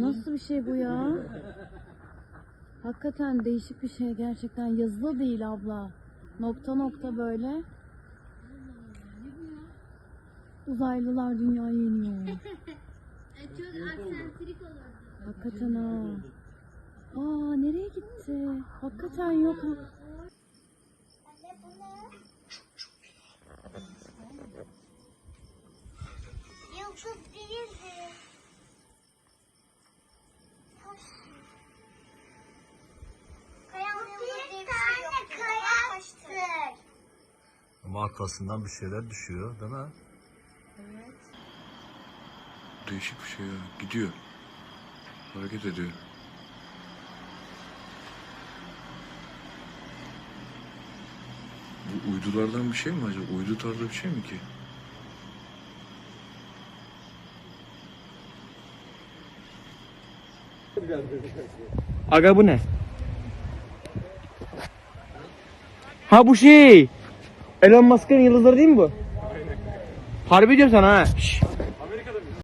Nasıl bir şey bu ya? Hakikaten değişik bir şey gerçekten. Yazılı değil abla. Nokta nokta böyle. Uzaylılar dünyayı yeniyor. Çok aksentrik olurdu. Hakikaten ha. Aa nereye gitti? Hakikaten yok. Yıldız değildi. Kayanın yıldız diye bir şey yok. Kayaktır. Ama arkasından bir şeyler düşüyor değil mi? Değişik bir şey ya. Gidiyor. Hareket ediyor. Bu uydulardan bir şey mi acaba? Uydu tarzı bir şey mi ki? Aga bu ne? Ha bu şey. Elon Musk'ın yıldızları değil mi bu? Harbi diyorum sana ha. Şş.